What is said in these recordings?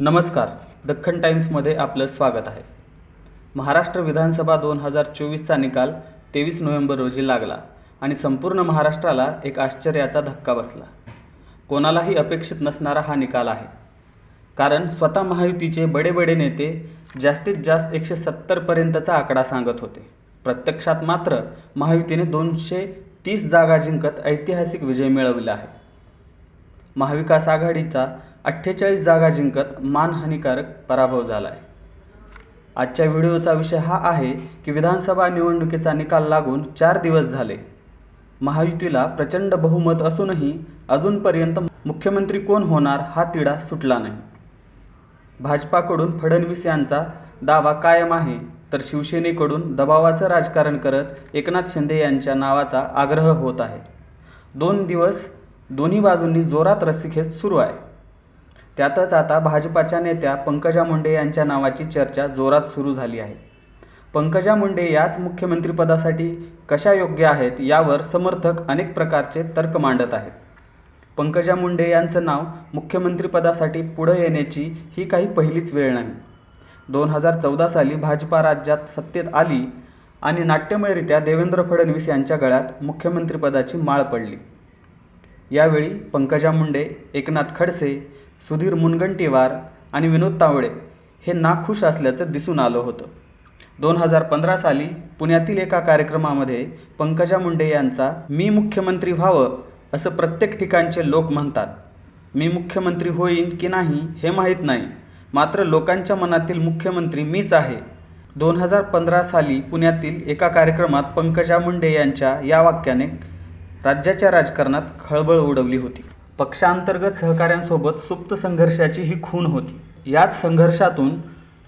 नमस्कार. दख्खन टाइम्समध्ये आपलं स्वागत आहे. महाराष्ट्र विधानसभा दोन हजार चोवीसचा निकाल तेवीस नोव्हेंबर रोजी लागला आणि संपूर्ण महाराष्ट्राला एक आश्चर्याचा धक्का बसला. कोणालाही अपेक्षित नसणारा हा निकाल आहे. कारण स्वतः महायुतीचे बडे बडे नेते जास्तीत जास्त एकशे सत्तरपर्यंतचा आकडा सांगत होते. प्रत्यक्षात मात्र महायुतीने दोनशे तीस जागा जिंकत ऐतिहासिक विजय मिळवला आहे. महाविकास आघाडीचा अठ्ठेचाळीस जागा जिंकत मानहानिकारक पराभव झाला आहे आजच्या व्हिडिओचा विषय हा आहे की विधानसभा निवडणुकीचा निकाल लागून चार दिवस झाले. महायुतीला प्रचंड बहुमत असूनही अजूनपर्यंत मुख्यमंत्री कोण होणार हा तिढा सुटला नाही. भाजपाकडून फडणवीस यांचा दावा कायम आहे तर शिवसेनेकडून दबावाचं राजकारण करत एकनाथ शिंदे यांच्या नावाचा आग्रह होत आहे. दोन दिवस दोन्ही बाजूंनी जोरात रस्सीखेच सुरू आहे. त्यातच आता भाजपाच्या नेत्या पंकजा मुंडे यांच्या नावाची चर्चा जोरात सुरू झाली आहे. पंकजा मुंडे याच मुख्यमंत्रीपदासाठी कशा योग्य आहेत यावर समर्थक अनेक प्रकारचे तर्क मांडत आहेत. पंकजा मुंडे यांचं नाव मुख्यमंत्रीपदासाठी पुढं येण्याची ही काही पहिलीच वेळ नाही. दोन हजार चौदा साली भाजपा राज्यात सत्तेत आली आणि नाट्यमयरित्या देवेंद्र फडणवीस यांच्या गळ्यात मुख्यमंत्रीपदाची माळ पडली. यावेळी पंकजा मुंडे एकनाथ खडसे सुधीर मुनगंटीवार आणि विनोद तावडे हे नाखुश असल्याचं दिसून आलं होतं. दोन हजार पंधरा साली पुण्यातील एका कार्यक्रमामध्ये पंकजा मुंडे यांचा मी मुख्यमंत्री व्हावं असं प्रत्येक ठिकाणचे लोक म्हणतात. मी मुख्यमंत्री होईन की नाही हे माहीत नाही. मात्र लोकांच्या मनातील मुख्यमंत्री मीच आहे. दोन हजार पंधरा साली पुण्यातील एका कार्यक्रमात पंकजा मुंडे यांच्या या वाक्याने राज्याच्या राजकारणात खळबळ उडवली होती. पक्षांतर्गत सहकाऱ्यांसोबत सुप्त संघर्षाची ही खूण होती. याच संघर्षातून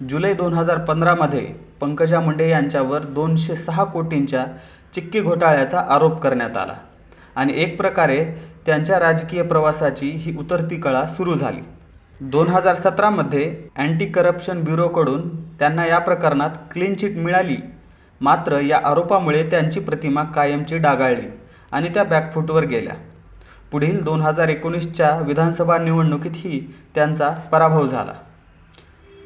जुलै दोन हजार पंधरामध्ये पंकजा मुंडे यांच्यावर दोनशे सहा कोटींच्या चिक्की घोटाळ्याचा आरोप करण्यात आला आणि एक प्रकारे त्यांच्या राजकीय प्रवासाची ही उतरती कळा सुरू झाली. दोन हजार सतरामध्ये अँटी करप्शन ब्युरोकडून त्यांना या प्रकरणात क्लीन चिट मिळाली. मात्र या आरोपामुळे त्यांची प्रतिमा कायमची डागाळली. आणि त्या बॅकफूटवर गेल्या. पुढील दोन हजार एकोणीसच्या विधानसभा निवडणुकीतही त्यांचा पराभव झाला.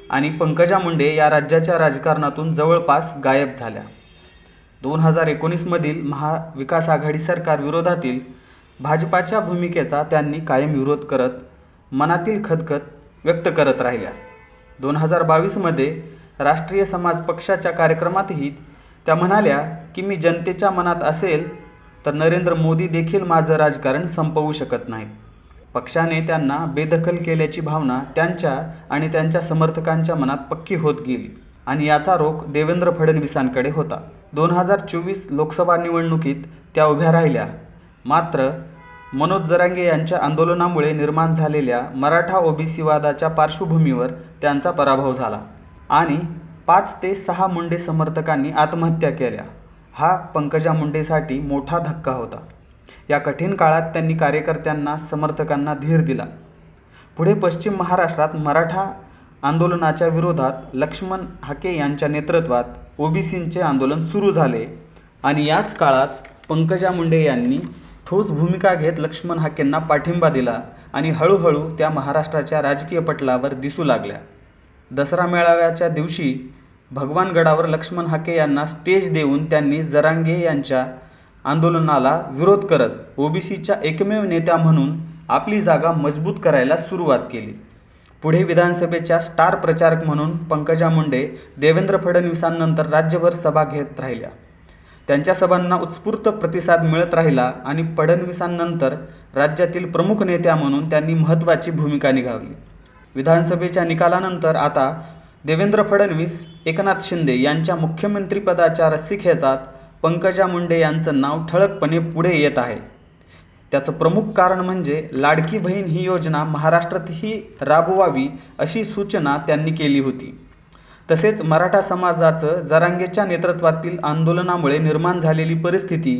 आणि पंकजा मुंडे या राज्याच्या राजकारणातून जवळपास गायब झाल्या. दोन हजार एकोणीसमधील महाविकास आघाडी सरकार विरोधातील भाजपाच्या भूमिकेचा त्यांनी कायम विरोध करत मनातील खदखद व्यक्त करत राहिल्या. दोन हजार बावीसमध्ये राष्ट्रीय समाज पक्षाच्या कार्यक्रमातही त्या म्हणाल्या की मी जनतेच्या मनात असेल तर नरेंद्र मोदी देखील माझं राजकारण संपवू शकत नाहीत. पक्षाने त्यांना बेदखल केल्याची भावना त्यांच्या आणि त्यांच्या समर्थकांच्या मनात पक्की होत गेली आणि याचा रोख देवेंद्र फडणवीसांकडे होता. दोन हजार चोवीस लोकसभा निवडणुकीत त्या उभ्या राहिल्या. मात्र मनोज जरांगे यांच्या आंदोलनामुळे निर्माण झालेल्या मराठा ओबीसी वादाच्या पार्श्वभूमीवर त्यांचा पराभव झाला आणि पाच ते सहा मुंडे समर्थकांनी आत्महत्या केल्या. हा पंकजा मुंडेसाठी मोठा धक्का होता. या कठीण काळात त्यांनी कार्यकर्त्यांना समर्थकांना धीर दिला. पुढे पश्चिम महाराष्ट्रात मराठा आंदोलनाच्या विरोधात लक्ष्मण हाके यांच्या नेतृत्वात ओबीसींचे आंदोलन सुरू झाले आणि याच काळात पंकजा मुंडे यांनी ठोस भूमिका घेत लक्ष्मण हाकेंना पाठिंबा दिला आणि हळूहळू त्या महाराष्ट्राच्या राजकीय पटलावर दिसू लागल्या. दसरा मेळाव्याच्या दिवशी भगवानगडावर लक्ष्मण हाके यांना स्टेज देऊन त्यांनी जरांगे यांच्या आंदोलनाला विरोध करत ओबीसीच्या एकमेव नेत्या म्हणून आपली जागा मजबूत करायला सुरुवात केली. पुढे विधानसभेच्या स्टार प्रचारक म्हणून पंकजा मुंडे देवेंद्र फडणवीसांनंतर राज्यभर सभा घेत राहिल्या. त्यांच्या सभांना उत्स्फूर्त प्रतिसाद मिळत राहिला आणि फडणवीसांनंतर राज्यातील प्रमुख नेत्या म्हणून त्यांनी महत्त्वाची भूमिका निभावली. विधानसभेच्या निकालानंतर आता देवेंद्र फडणवीस एकनाथ शिंदे यांच्या मुख्यमंत्रीपदाच्या रस्सीखेचात पंकजा मुंडे यांचं नाव ठळकपणे पुढे येत आहे. त्याचं प्रमुख कारण म्हणजे लाडकी बहीण ही योजना महाराष्ट्रातही राबवावी अशी सूचना त्यांनी केली होती. तसेच मराठा समाजाचं जरांगेच्या नेतृत्वातील आंदोलनामुळे निर्माण झालेली परिस्थिती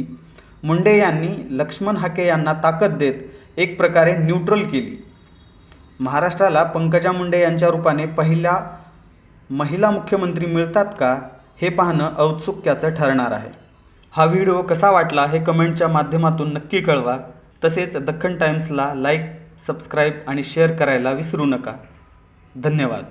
मुंडे यांनी लक्ष्मण हाके यांना ताकद देत एक प्रकारे न्यूट्रल केली. महाराष्ट्राला पंकजा मुंडे यांच्या रूपाने पहिल्या महिला मुख्यमंत्री मिळतात का हे पाहणं औत्सुक्याचं ठरणार आहे. हा व्हिडिओ कसा वाटला हे कमेंटच्या माध्यमातून नक्की कळवा. तसेच दख्खन टाइम्सला लाईक सबस्क्राईब आणि शेअर करायला विसरू नका. धन्यवाद.